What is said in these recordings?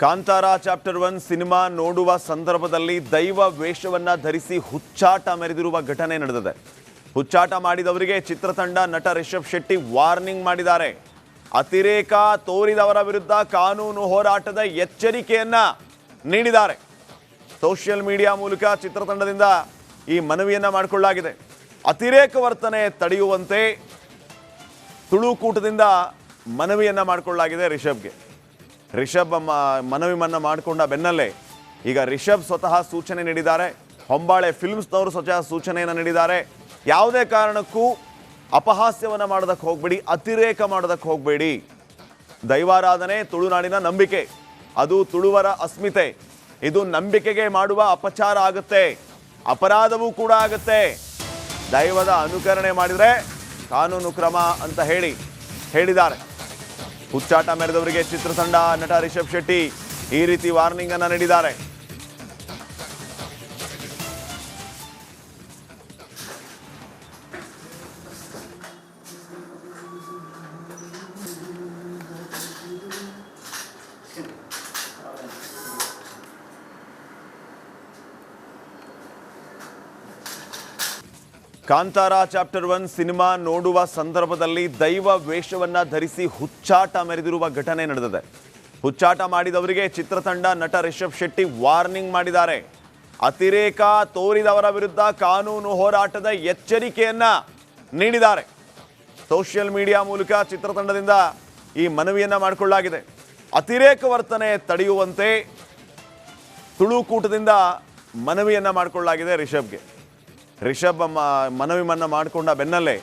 Kantara chapter one cinema ನೋಡುವ ಸಂದರ್ಭದಲ್ಲಿ ದೈವ ವೇಷವನ್ನ ಧರಿಸಿ ಹುಚ್ಚಾಟ ಮೆರೆದಿರುವ ಘಟನೆ ನಡೆದಿದೆ. ಹುಚ್ಚಾಟ ಮಾಡಿದವರಿಗೆ ಚಿತ್ರತಂಡ ನಟ ರಿಷಬ್ ಶೆಟ್ಟಿ ವಾರ್ನಿಂಗ್ ಮಾಡಿದ್ದಾರೆ. ಅತಿರೇಕ ತೋರಿದವರ ವಿರುದ್ಧ ಕಾನೂನು ಹೋರಾಟದ ಎಚ್ಚರಿಕೆಯನ್ನ ನೀಡಿದ್ದಾರೆ. ಸೋಷಿಯಲ್ ಮೀಡಿಯಾ ಮೂಲಕ ಚಿತ್ರತಂಡದಿಂದ ಈ ಮನವಿಯನ್ನ ಮಾಡಿಕೊಳ್ಳಲಾಗಿದೆ. ಅತಿರೇಕ ವರ್ತನೆ ತಡೆಯುವಂತೆ ತುಳುಕೂಟದಿಂದ ಮನವಿಯನ್ನ ಮಾಡಿಕೊಳ್ಳಲಾಗಿದೆ ರಿಷಬ್ಗೆ. ರಿಷಬ್ ಮನವಿ ಮನ್ನ ಮಾಡಿಕೊಂಡ ಬೆನ್ನಲ್ಲೇ ಈಗ ರಿಷಬ್ ಸ್ವತಃ ಸೂಚನೆ ನೀಡಿದ್ದಾರೆ. ಹೊಂಬಾಳೆ ಫಿಲ್ಮ್ಸ್ನವರು ಸ್ವತಃ ಸೂಚನೆಯನ್ನು ನೀಡಿದ್ದಾರೆ. ಯಾವುದೇ ಕಾರಣಕ್ಕೂ ಅಪಹಾಸ್ಯವನ್ನು ಮಾಡೋದಕ್ಕೆ ಹೋಗಬೇಡಿ, ಅತಿರೇಕ ಮಾಡೋದಕ್ಕೆ ಹೋಗಬೇಡಿ. ದೈವಾರಾಧನೆ ತುಳುನಾಡಿನ ನಂಬಿಕೆ. ಅದು ತುಳುವರ ಅಸ್ಮಿತೆ. ಇದು ನಂಬಿಕೆಗೆ ಮಾಡುವ ಅಪಚಾರ ಆಗುತ್ತೆ. ಅಪರಾಧವೂ ಕೂಡ ಆಗುತ್ತೆ. ದೈವದ ಅನುಕರಣೆ ಮಾಡಿದರೆ ಕಾನೂನು ಕ್ರಮ ಅಂತ ಹೇಳಿ ಹೇಳಿದ್ದಾರೆ. ಹುಚ್ಚಾಟ ಮೆರೆದವರಿಗೆ ಚಿತ್ರತಂಡ ನಟ ರಿಷಬ್ ಶೆಟ್ಟಿ ಈ ರೀತಿ ವಾರ್ನಿಂಗ್ ಅನ್ನ ನೀಡಿದ್ದಾರೆ. ಕಾಂತಾರ ಚಾಪ್ಟರ್ ಒನ್ ಸಿನಿಮಾ ನೋಡುವ ಸಂದರ್ಭದಲ್ಲಿ ದೈವ ವೇಷವನ್ನ ಧರಿಸಿ ಹುಚ್ಚಾಟ ಮೆರೆದಿರುವ ಘಟನೆ ನಡೆದಿದೆ. ಹುಚ್ಚಾಟ ಮಾಡಿದವರಿಗೆ ಚಿತ್ರತಂಡ ನಟ ರಿಷಬ್ ಶೆಟ್ಟಿ ವಾರ್ನಿಂಗ್ ಮಾಡಿದ್ದಾರೆ. ಅತಿರೇಕ ತೋರಿದವರ ವಿರುದ್ಧ ಕಾನೂನು ಹೋರಾಟದ ಎಚ್ಚರಿಕೆಯನ್ನ ನೀಡಿದ್ದಾರೆ. ಸೋಷಿಯಲ್ ಮೀಡಿಯಾ ಮೂಲಕ ಚಿತ್ರತಂಡದಿಂದ ಈ ಮನವಿಯನ್ನ ಮಾಡಿಕೊಳ್ಳಲಾಗಿದೆ. ಅತಿರೇಕ ವರ್ತನೆ ತಡೆಯುವಂತೆ ತುಳುಕೂಟದಿಂದ ಮನವಿಯನ್ನ ಮಾಡಿಕೊಳ್ಳಲಾಗಿದೆ ರಿಷಬ್ಗೆ. ರಿಷಬ್ ಮನವಿ ಮನ್ನ ಮಾಡಿಕೊಂಡ ಬೆನ್ನಲ್ಲೇ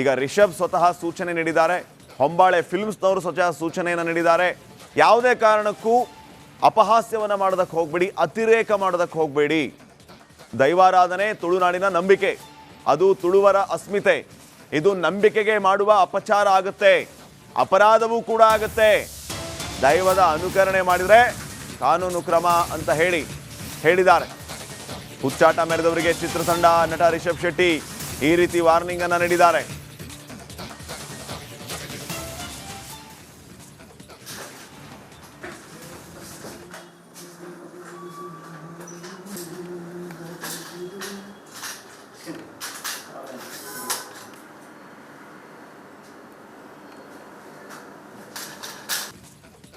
ಈಗ ರಿಷಬ್ ಸ್ವತಃ ಸೂಚನೆ ನೀಡಿದ್ದಾರೆ. ಹೊಂಬಾಳೆ ಫಿಲ್ಮ್ಸ್ನವರು ಸ್ವತಃ ಸೂಚನೆಯನ್ನು ನೀಡಿದ್ದಾರೆ. ಯಾವುದೇ ಕಾರಣಕ್ಕೂ ಅಪಹಾಸ್ಯವನ್ನು ಮಾಡೋದಕ್ಕೆ ಹೋಗಬೇಡಿ, ಅತಿರೇಕ ಮಾಡೋದಕ್ಕೆ ಹೋಗಬೇಡಿ. ದೈವಾರಾಧನೆ, ತುಳುನಾಡಿನ ನಂಬಿಕೆ, ಅದು ತುಳುವರ ಅಸ್ಮಿತೆ. ಇದು ನಂಬಿಕೆಗೆ ಮಾಡುವ ಅಪಚಾರ ಆಗುತ್ತೆ, ಅಪರಾಧವೂ ಕೂಡ ಆಗುತ್ತೆ. ದೈವದ ಅನುಕರಣೆ ಮಾಡಿದರೆ ಕಾನೂನು ಕ್ರಮ ಅಂತ ಹೇಳಿ ಹೇಳಿದ್ದಾರೆ. ಹುಚ್ಚಾಟ ಮೆರೆದವರಿಗೆ ಚಿತ್ರತಂಡ ನಟ ರಿಷಬ್ ಶೆಟ್ಟಿ ಈ ರೀತಿ ವಾರ್ನಿಂಗ್ ಅನ್ನ ನೀಡಿದ್ದಾರೆ.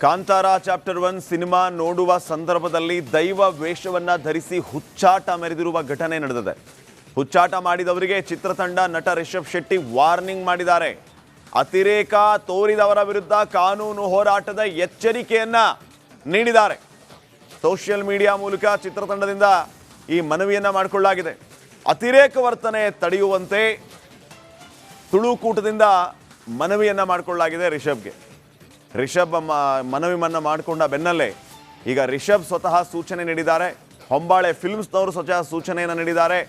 ಕಾಂತಾರ ಚಾಪ್ಟರ್ ಒನ್ ಸಿನಿಮಾ ನೋಡುವ ಸಂದರ್ಭದಲ್ಲಿ ದೈವ ವೇಷವನ್ನ ಧರಿಸಿ ಹುಚ್ಚಾಟ ಮೆರೆದಿರುವ ಘಟನೆ ನಡೆದಿದೆ. ಹುಚ್ಚಾಟ ಮಾಡಿದವರಿಗೆ ಚಿತ್ರತಂಡ ನಟ ರಿಷಬ್ ಶೆಟ್ಟಿ ವಾರ್ನಿಂಗ್ ಮಾಡಿದ್ದಾರೆ. ಅತಿರೇಕ ತೋರಿದವರ ವಿರುದ್ಧ ಕಾನೂನು ಹೋರಾಟದ ಎಚ್ಚರಿಕೆಯನ್ನ ನೀಡಿದ್ದಾರೆ. ಸೋಷಿಯಲ್ ಮೀಡಿಯಾ ಮೂಲಕ ಚಿತ್ರತಂಡದಿಂದ ಈ ಮನವಿಯನ್ನ ಮಾಡಿಕೊಳ್ಳಲಾಗಿದೆ. ಅತಿರೇಕ ವರ್ತನೆ ತಡೆಯುವಂತೆ ತುಳುಕೂಟದಿಂದ ಮನವಿಯನ್ನ ಮಾಡಿಕೊಳ್ಳಲಾಗಿದೆ ರಿಷಬ್ಗೆ. ರಿಷಬ್ ಮನವಿ ಮನ್ನ ಮಾಡಿಕೊಂಡ ಬೆನ್ನಲ್ಲೇ ಈಗ ರಿಷಬ್ ಸ್ವತಃ ಸೂಚನೆ ನೀಡಿದ್ದಾರೆ. ಹೊಂಬಾಳೆ ಫಿಲ್ಮ್ಸ್ನವರು ಸ್ವತಃ ಸೂಚನೆಯನ್ನು ನೀಡಿದ್ದಾರೆ.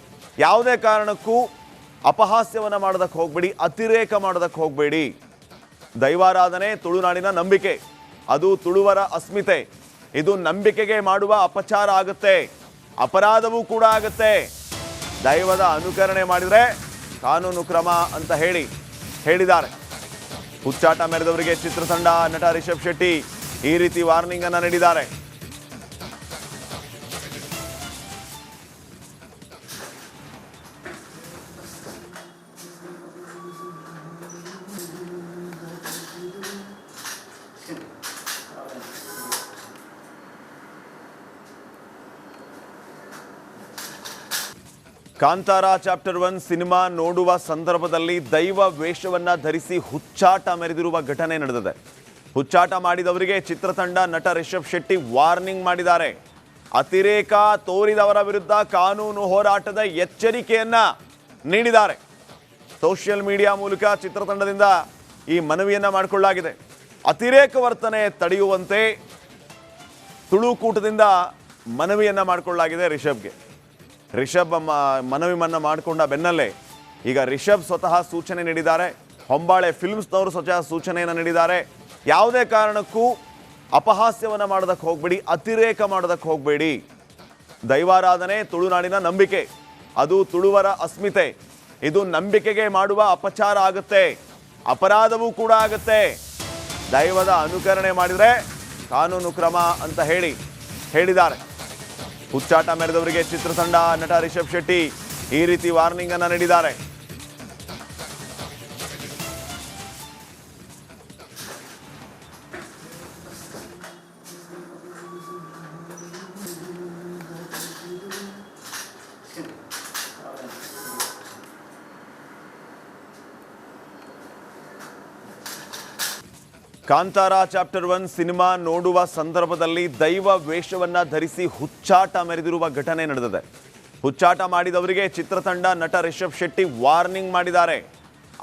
ಯಾವುದೇ ಕಾರಣಕ್ಕೂ ಅಪಹಾಸ್ಯವನ್ನು ಮಾಡೋದಕ್ಕೆ ಹೋಗಬೇಡಿ, ಅತಿರೇಕ ಮಾಡೋದಕ್ಕೆ ಹೋಗಬೇಡಿ. ದೈವಾರಾಧನೆ ತುಳುನಾಡಿನ ನಂಬಿಕೆ. ಅದು ತುಳುವರ ಅಸ್ಮಿತೆ. ಇದು ನಂಬಿಕೆಗೆ ಮಾಡುವ ಅಪಚಾರ ಆಗುತ್ತೆ. ಅಪರಾಧವೂ ಕೂಡ ಆಗುತ್ತೆ. ದೈವದ ಅನುಕರಣೆ ಮಾಡಿದರೆ ಕಾನೂನು ಕ್ರಮ ಅಂತ ಹೇಳಿ ಹೇಳಿದ್ದಾರೆ. ಹುಚ್ಚಾಟ ಮೆರೆದವರಿಗೆ ಚಿತ್ರತಂಡ ನಟ ರಿಷಬ್ ಶೆಟ್ಟಿ ಈ ರೀತಿ ವಾರ್ನಿಂಗ್ ಅನ್ನ ನೀಡಿದ್ದಾರೆ. ಕಾಂತಾರ ಚಾಪ್ಟರ್ ಒನ್ ಸಿನಿಮಾ ನೋಡುವ ಸಂದರ್ಭದಲ್ಲಿ ದೈವ ವೇಷವನ್ನ ಧರಿಸಿ ಹುಚ್ಚಾಟ ಮೆರೆದಿರುವ ಘಟನೆ ನಡೆದಿದೆ. ಹುಚ್ಚಾಟ ಮಾಡಿದವರಿಗೆ ಚಿತ್ರತಂಡ ನಟ ರಿಷಬ್ ಶೆಟ್ಟಿ ವಾರ್ನಿಂಗ್ ಮಾಡಿದ್ದಾರೆ. ಅತಿರೇಕ ತೋರಿದವರ ವಿರುದ್ಧ ಕಾನೂನು ಹೋರಾಟದ ಎಚ್ಚರಿಕೆಯನ್ನ ನೀಡಿದ್ದಾರೆ. ಸೋಷಿಯಲ್ ಮೀಡಿಯಾ ಮೂಲಕ ಚಿತ್ರತಂಡದಿಂದ ಈ ಮನವಿಯನ್ನ ಮಾಡಿಕೊಳ್ಳಲಾಗಿದೆ. ಅತಿರೇಕ ವರ್ತನೆ ತಡೆಯುವಂತೆ ತುಳುಕೂಟದಿಂದ ಮನವಿಯನ್ನ ಮಾಡಿಕೊಳ್ಳಲಾಗಿದೆ ರಿಷಬ್ಗೆ. ರಿಷಬ್ ಮನವಿ ಮನ್ನ ಮಾಡಿಕೊಂಡ ಬೆನ್ನಲ್ಲೇ ಈಗ ರಿಷಬ್ ಸ್ವತಃ ಸೂಚನೆ ನೀಡಿದ್ದಾರೆ. ಹೊಂಬಾಳೆ ಫಿಲ್ಮ್ಸ್ನವರು ಸ್ವತಃ ಸೂಚನೆಯನ್ನು ನೀಡಿದ್ದಾರೆ. ಯಾವುದೇ ಕಾರಣಕ್ಕೂ ಅಪಹಾಸ್ಯವನ್ನು ಮಾಡೋದಕ್ಕೆ ಹೋಗಬೇಡಿ, ಅತಿರೇಕ ಮಾಡೋದಕ್ಕೆ ಹೋಗಬೇಡಿ. ದೈವಾರಾಧನೆ ತುಳುನಾಡಿನ ನಂಬಿಕೆ. ಅದು ತುಳುವರ ಅಸ್ಮಿತೆ. ಇದು ನಂಬಿಕೆಗೆ ಮಾಡುವ ಅಪಚಾರ ಆಗುತ್ತೆ. ಅಪರಾಧವೂ ಕೂಡ ಆಗುತ್ತೆ. ದೈವದ ಅನುಕರಣೆ ಮಾಡಿದರೆ ಕಾನೂನು ಕ್ರಮ ಅಂತ ಹೇಳಿ ಹೇಳಿದ್ದಾರೆ. ಹುಚ್ಚಾಟ ಮೆರೆದವರಿಗೆ ಚಿತ್ರತಂಡ ನಟ ರಿಷಬ್ ಶೆಟ್ಟಿ ಈ ರೀತಿ ವಾರ್ನಿಂಗ್ ಅನ್ನ ನೀಡಿದ್ದಾರೆ. ಕಾಂತಾರ ಚಾಪ್ಟರ್ ಒನ್ ಸಿನಿಮಾ ನೋಡುವ ಸಂದರ್ಭದಲ್ಲಿ ದೈವ ವೇಷವನ್ನ ಧರಿಸಿ ಹುಚ್ಚಾಟ ಮೆರೆದಿರುವ ಘಟನೆ ನಡೆದಿದೆ. ಹುಚ್ಚಾಟ ಮಾಡಿದವರಿಗೆ ಚಿತ್ರತಂಡ ನಟ ರಿಷಬ್ ಶೆಟ್ಟಿ ವಾರ್ನಿಂಗ್ ಮಾಡಿದ್ದಾರೆ.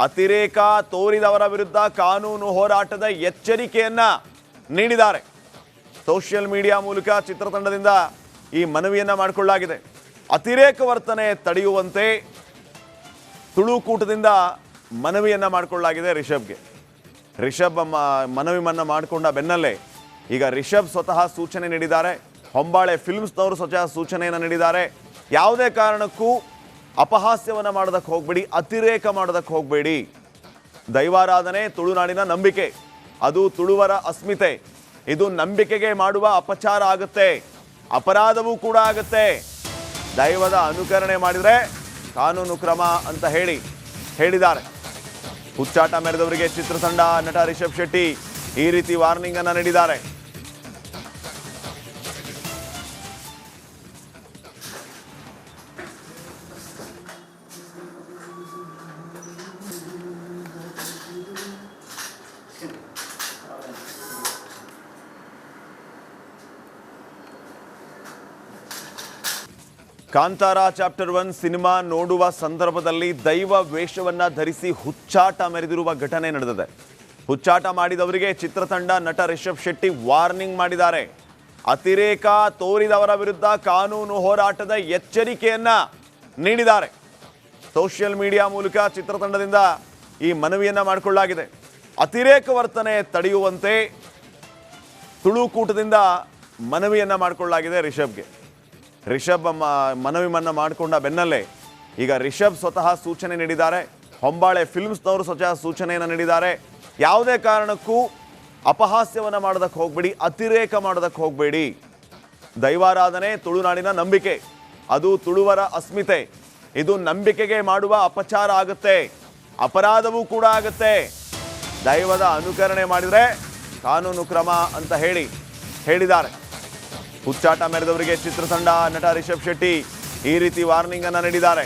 ಅತಿರೇಕ ತೋರಿದವರ ವಿರುದ್ಧ ಕಾನೂನು ಹೋರಾಟದ ಎಚ್ಚರಿಕೆಯನ್ನ ನೀಡಿದ್ದಾರೆ. ಸೋಷಿಯಲ್ ಮೀಡಿಯಾ ಮೂಲಕ ಚಿತ್ರತಂಡದಿಂದ ಈ ಮನವಿಯನ್ನ ಮಾಡಿಕೊಳ್ಳಲಾಗಿದೆ. ಅತಿರೇಕ ವರ್ತನೆ ತಡೆಯುವಂತೆ ತುಳುಕೂಟದಿಂದ ಮನವಿಯನ್ನ ಮಾಡಿಕೊಳ್ಳಲಾಗಿದೆ ರಿಷಬ್ಗೆ. ರಿಷಬ್ ಮನವಿ ಮನ್ನ ಮಾಡಿಕೊಂಡ ಬೆನ್ನಲ್ಲೇ ಈಗ ರಿಷಬ್ ಸ್ವತಃ ಸೂಚನೆ ನೀಡಿದ್ದಾರೆ. ಹೊಂಬಾಳೆ ಫಿಲ್ಮ್ಸ್ನವರು ಸ್ವತಃ ಸೂಚನೆಯನ್ನು ನೀಡಿದ್ದಾರೆ. ಯಾವುದೇ ಕಾರಣಕ್ಕೂ ಅಪಹಾಸ್ಯವನ್ನು ಮಾಡೋದಕ್ಕೆ ಹೋಗಬೇಡಿ, ಅತಿರೇಕ ಮಾಡೋದಕ್ಕೆ ಹೋಗಬೇಡಿ. ದೈವಾರಾಧನೆ ತುಳುನಾಡಿನ ನಂಬಿಕೆ. ಅದು ತುಳುವರ ಅಸ್ಮಿತೆ. ಇದು ನಂಬಿಕೆಗೆ ಮಾಡುವ ಅಪಚಾರ ಆಗುತ್ತೆ. ಅಪರಾಧವೂ ಕೂಡ ಆಗುತ್ತೆ. ದೈವದ ಅನುಕರಣೆ ಮಾಡಿದರೆ ಕಾನೂನು ಕ್ರಮ ಅಂತ ಹೇಳಿ ಹೇಳಿದ್ದಾರೆ. ಹುಚ್ಚಾಟ ಮೆರೆದವರಿಗೆ ಚಿತ್ರತಂಡ ನಟ ರಿಷಬ್ ಶೆಟ್ಟಿ ಈ ರೀತಿ ವಾರ್ನಿಂಗ್ ಅನ್ನ ನೀಡಿದ್ದಾರೆ. ಕಾಂತಾರ ಚಾಪ್ಟರ್ ಒನ್ ಸಿನಿಮಾ ನೋಡುವ ಸಂದರ್ಭದಲ್ಲಿ ದೈವ ವೇಷವನ್ನ ಧರಿಸಿ ಹುಚ್ಚಾಟ ಮೆರೆದಿರುವ ಘಟನೆ ನಡೆದಿದೆ. ಹುಚ್ಚಾಟ ಮಾಡಿದವರಿಗೆ ಚಿತ್ರತಂಡ ನಟ ರಿಷಬ್ ಶೆಟ್ಟಿ ವಾರ್ನಿಂಗ್ ಮಾಡಿದ್ದಾರೆ. ಅತಿರೇಕ ತೋರಿದವರ ವಿರುದ್ಧ ಕಾನೂನು ಹೋರಾಟದ ಎಚ್ಚರಿಕೆಯನ್ನ ನೀಡಿದ್ದಾರೆ. ಸೋಷಿಯಲ್ ಮೀಡಿಯಾ ಮೂಲಕ ಚಿತ್ರತಂಡದಿಂದ ಈ ಮನವಿಯನ್ನ ಮಾಡಿಕೊಳ್ಳಲಾಗಿದೆ. ಅತಿರೇಕ ವರ್ತನೆ ತಡೆಯುವಂತೆ ತುಳುಕೂಟದಿಂದ ಮನವಿಯನ್ನ ಮಾಡಿಕೊಳ್ಳಲಾಗಿದೆ ರಿಷಬ್ಗೆ. ರಿಷಬ್ ಮನವಿ ಮನ್ನ ಮಾಡಿಕೊಂಡ ಬೆನ್ನಲ್ಲೇ ಈಗ ರಿಷಬ್ ಸ್ವತಃ ಸೂಚನೆ ನೀಡಿದ್ದಾರೆ. ಹೊಂಬಾಳೆ ಫಿಲ್ಮ್ಸ್ನವರು ಸ್ವತಃ ಸೂಚನೆಯನ್ನು ನೀಡಿದ್ದಾರೆ. ಯಾವುದೇ ಕಾರಣಕ್ಕೂ ಅಪಹಾಸ್ಯವನ್ನು ಮಾಡೋದಕ್ಕೆ ಹೋಗಬೇಡಿ, ಅತಿರೇಕ ಮಾಡೋದಕ್ಕೆ ಹೋಗಬೇಡಿ. ದೈವಾರಾಧನೆ ತುಳುನಾಡಿನ ನಂಬಿಕೆ. ಅದು ತುಳುವರ ಅಸ್ಮಿತೆ. ಇದು ನಂಬಿಕೆಗೆ ಮಾಡುವ ಅಪಚಾರ ಆಗುತ್ತೆ. ಅಪರಾಧವೂ ಕೂಡ ಆಗುತ್ತೆ. ದೈವದ ಅನುಕರಣೆ ಮಾಡಿದರೆ ಕಾನೂನು ಕ್ರಮ ಅಂತ ಹೇಳಿ ಹೇಳಿದ್ದಾರೆ. ಹುಚ್ಚಾಟ ಮೆರೆದವರಿಗೆ ಚಿತ್ರತಂಡ ನಟ ರಿಷಬ್ ಶೆಟ್ಟಿ ಈ ರೀತಿ ವಾರ್ನಿಂಗ್ ಅನ್ನ ನೀಡಿದ್ದಾರೆ.